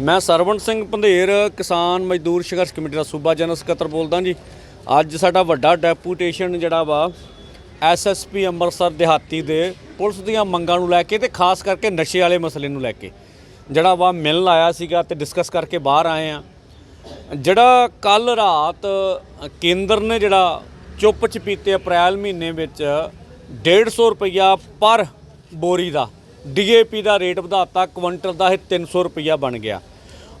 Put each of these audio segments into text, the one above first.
ਮੈਂ ਸਰਵਣ ਸਿੰਘ ਪੰਧੇਰ, ਕਿਸਾਨ ਮਜ਼ਦੂਰ ਸੰਘਰਸ਼ ਕਮੇਟੀ ਦਾ ਸੂਬਾ ਜਨਰਲ ਸਕੱਤਰ ਬੋਲਦਾ ਜੀ। ਅੱਜ ਸਾਡਾ ਵੱਡਾ ਡੈਪੂਟੇਸ਼ਨ ਜਿਹੜਾ ਵਾ ਐਸਐਸਪੀ ਅੰਮ੍ਰਿਤਸਰ ਦਿਹਾਤੀ ਦੇ ਪੁਲਿਸ ਦੀਆਂ ਮੰਗਾਂ ਨੂੰ ਲੈ ਕੇ ਤੇ ਖਾਸ ਕਰਕੇ ਨਸ਼ੇ ਵਾਲੇ ਮਸਲੇ ਨੂੰ ਲੈ ਕੇ ਜਿਹੜਾ ਵਾ ਮਿਲਣ ਆਇਆ ਸੀਗਾ ਤੇ ਡਿਸਕਸ ਕਰਕੇ ਬਾਹਰ ਆਏ ਆ। ਜਿਹੜਾ ਕੱਲ ਰਾਤ ਕੇਂਦਰ ਨੇ ਜਿਹੜਾ ਚੁੱਪ ਚਪੀਤੇ ਅਪ੍ਰੈਲ ਮਹੀਨੇ ਵਿੱਚ 150 ਰੁਪਈਆ ਪਰ ਬੋਰੀ ਦਾ ਡੀਏਪੀ ਦਾ ਰੇਟ ਵਧਾਤਾ, ਕੁਇੰਟਲ ਦਾ ਇਹ 300 ਰੁਪਈਆ ਬਣ ਗਿਆ।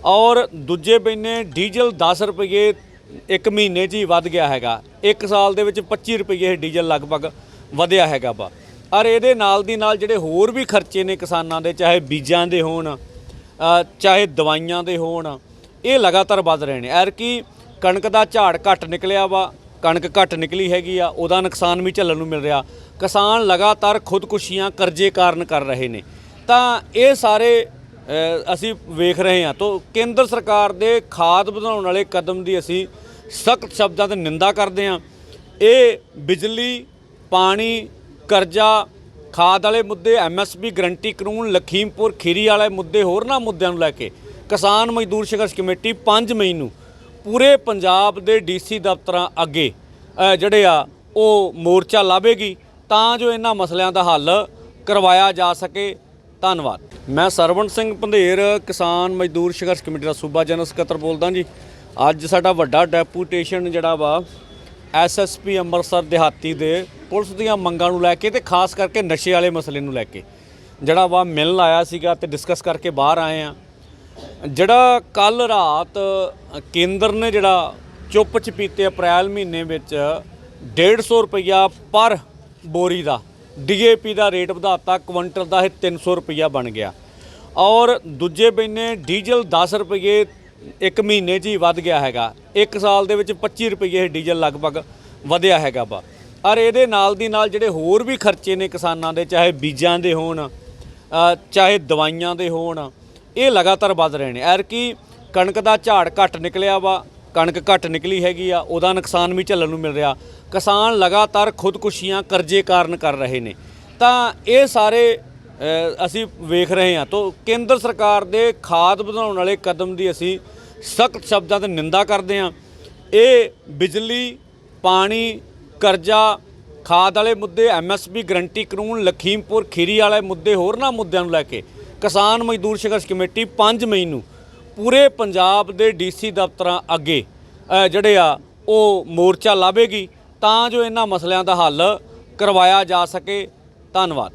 ਔਰ ਦੂਜੇ ਬੰਨੇ ਡੀਜ਼ਲ 10 ਰੁਪਏ ਇੱਕ ਮਹੀਨੇ 'ਚ ਹੀ ਵੱਧ ਗਿਆ ਹੈਗਾ। ਇੱਕ ਸਾਲ ਦੇ ਵਿੱਚ 25 ਰੁਪਏ ਇਹ ਡੀਜ਼ਲ ਲਗਭਗ ਵਧਿਆ ਹੈਗਾ ਵਾ। ਔਰ ਇਹਦੇ ਨਾਲ ਦੀ ਨਾਲ ਜਿਹੜੇ ਹੋਰ ਵੀ ਖਰਚੇ ਨੇ ਕਿਸਾਨਾਂ ਦੇ, ਚਾਹੇ ਬੀਜਾਂ ਦੇ ਹੋਣ ਚਾਹੇ ਦਵਾਈਆਂ ਦੇ ਹੋਣ, ਇਹ ਲਗਾਤਾਰ ਵੱਧ ਰਹੇ ਨੇ। ਐਰ ਕਿ ਕਣਕ ਦਾ ਝਾੜ ਘੱਟ ਨਿਕਲਿਆ ਵਾ, ਕਣਕ ਘੱਟ ਨਿਕਲੀ ਹੈਗੀ ਆ, ਉਹਦਾ ਨੁਕਸਾਨ ਵੀ ਝੱਲਣ ਨੂੰ ਮਿਲ ਰਿਹਾ। ਕਿਸਾਨ ਲਗਾਤਾਰ ਖੁਦਕੁਸ਼ੀਆਂ ਕਰਜ਼ੇ ਕਾਰਨ ਕਰ ਰਹੇ ਨੇ। ਤਾਂ ਇਹ ਸਾਰੇ ਅਸੀਂ ਵੇਖ ਰਹੇ ਹਾਂ। ਤਾਂ ਕੇਂਦਰ ਸਰਕਾਰ ਦੇ ਖਾਦ ਵਧਾਉਣ ਵਾਲੇ ਕਦਮ ਦੀ ਅਸੀਂ ਸਖਤ ਸ਼ਬਦਾਂ ਤੇ ਨਿੰਦਾ ਕਰਦੇ ਹਾਂ। ਇਹ ਬਿਜਲੀ, ਪਾਣੀ, ਕਰਜ਼ਾ, ਖਾਦ ਵਾਲੇ ਮੁੱਦੇ ਐਮਐਸਪੀ ਗਰੰਟੀ ਕਾਨੂੰਨ, ਲਖੀਮਪੁਰ ਖੀਰੀ ਵਾਲੇ ਮੁੱਦੇ, ਹੋਰਨਾਂ ਮੁੱਦਿਆਂ ਨੂੰ ਲੈ ਕੇ ਕਿਸਾਨ ਮਜ਼ਦੂਰ ਸੰਘਰਸ਼ ਕਮੇਟੀ 5 ਮਈ ਨੂੰ ਪੂਰੇ ਪੰਜਾਬ ਦੇ ਡੀਸੀ ਦਫ਼ਤਰਾਂ ਅੱਗੇ ਜਿਹੜੇ ਆ, ਉਹ ਮੋਰਚਾ ਲਾਵੇਗੀ। ਤਾਂ ਜੋ ਇਹਨਾਂ ਮਸਲਿਆਂ ਦਾ ਹੱਲ ਕਰਵਾਇਆ ਜਾ ਸਕੇ। ਧੰਨਵਾਦ। ਮੈਂ ਸਰਵਣ ਸਿੰਘ ਪੰਧੇਰ, ਕਿਸਾਨ ਮਜ਼ਦੂਰ ਸੰਘਰਸ਼ ਕਮੇਟੀ ਦਾ ਸੂਬਾ ਜਨਰਲ ਸਕੱਤਰ ਬੋਲਦਾ ਜੀ। ਅੱਜ ਸਾਡਾ ਵੱਡਾ ਡੈਪੂਟੇਸ਼ਨ ਜਿਹੜਾ ਵਾ ਐਸਐਸਪੀ ਅੰਮ੍ਰਿਤਸਰ ਦਿਹਾਤੀ ਦੇ ਪੁਲਿਸ ਦੀਆਂ ਮੰਗਾਂ ਨੂੰ ਲੈ ਕੇ ਤੇ ਖਾਸ ਕਰਕੇ ਨਸ਼ੇ ਵਾਲੇ ਮਸਲੇ ਨੂੰ ਲੈ ਕੇ ਜਿਹੜਾ ਵਾ ਮਿਲਣ ਆਇਆ ਸੀਗਾ ਤੇ ਡਿਸਕਸ ਕਰਕੇ ਬਾਹਰ ਆਏ ਆ। ਜਿਹੜਾ ਕੱਲ ਰਾਤ ਕੇਂਦਰ ਨੇ ਜਿਹੜਾ ਚੁੱਪ ਚਪੀਤੇ ਅਪ੍ਰੈਲ ਮਹੀਨੇ ਵਿੱਚ 150 ਰੁਪਈਆ ਪਰ ਬੋਰੀ ਦਾ। ਡੀਏਪੀ ਦਾ ਰੇਟ ਵਧਾਤਾ, ਕੁਇੰਟਲ ਦਾ ਇਹ 300 ਰੁਪਈਆ ਬਣ ਗਿਆ। ਔਰ ਦੂਜੇ ਬੈਨੇ ਡੀਜ਼ਲ 10 ਰੁਪਏ ਇੱਕ ਮਹੀਨੇ 'ਚ ਹੀ ਵੱਧ ਗਿਆ ਹੈਗਾ। ਇੱਕ ਸਾਲ ਦੇ ਵਿੱਚ 25 ਰੁਪਏ ਇਹ ਡੀਜ਼ਲ ਲਗਭਗ ਵਧਿਆ ਹੈਗਾ ਵਾ। ਔਰ ਇਹਦੇ ਨਾਲ ਦੀ ਨਾਲ ਜਿਹੜੇ ਹੋਰ ਵੀ ਖਰਚੇ ਨੇ ਕਿਸਾਨਾਂ ਦੇ, ਚਾਹੇ ਬੀਜਾਂ ਦੇ ਹੋਣ ਚਾਹੇ ਦਵਾਈਆਂ ਦੇ ਹੋਣ, ਇਹ ਲਗਾਤਾਰ ਵੱਧ ਰਹੇ ਨੇ। ਐਰ ਕਿ ਕਣਕ ਦਾ ਝਾੜ ਘੱਟ ਨਿਕਲਿਆ ਵਾ, ਕਣਕ ਘੱਟ ਨਿਕਲੀ ਹੈਗੀ ਆ, ਉਹਦਾ ਨੁਕਸਾਨ ਵੀ ਝੱਲਣ ਨੂੰ ਮਿਲ ਰਿਹਾ। ਕਿਸਾਨ ਲਗਾਤਾਰ ਖੁਦਕੁਸ਼ੀਆਂ ਕਰਜ਼ੇ ਕਾਰਨ ਕਰ ਰਹੇ ਨੇ। ਤਾਂ ਇਹ ਸਾਰੇ ਅਸੀਂ ਵੇਖ ਰਹੇ ਹਾਂ। ਤੋਂ ਕੇਂਦਰ ਸਰਕਾਰ ਦੇ ਖਾਦ ਵਧਾਉਣ ਵਾਲੇ ਕਦਮ ਦੀ ਅਸੀਂ ਸਖਤ ਸ਼ਬਦਾਂ ਤੇ ਨਿੰਦਾ ਕਰਦੇ ਹਾਂ। ਇਹ ਬਿਜਲੀ, ਪਾਣੀ, ਕਰਜ਼ਾ, ਖਾਦ ਵਾਲੇ ਮੁੱਦੇ ਐਮਐਸਪੀ ਗਰੰਟੀ ਕਾਨੂੰਨ, ਲਖੀਮਪੁਰ ਖੀਰੀ ਵਾਲੇ ਮੁੱਦੇ, ਹੋਰਨਾਂ ਮੁੱਦਿਆਂ ਨੂੰ ਲੈ ਕੇ ਕਿਸਾਨ ਮਜ਼ਦੂਰ ਸੰਘਰਸ਼ ਕਮੇਟੀ 5 ਮਈ ਨੂੰ ਪੂਰੇ ਪੰਜਾਬ ਦੇ ਡੀਸੀ ਦਫ਼ਤਰਾਂ ਅੱਗੇ ਜਿਹੜੇ ਆ, ਉਹ ਮੋਰਚਾ ਲਾਵੇਗੀ। ਤਾਂ ਜੋ ਇਹਨਾਂ ਮਸਲਿਆਂ ਦਾ ਹੱਲ ਕਰਵਾਇਆ ਜਾ ਸਕੇ। ਧੰਨਵਾਦ।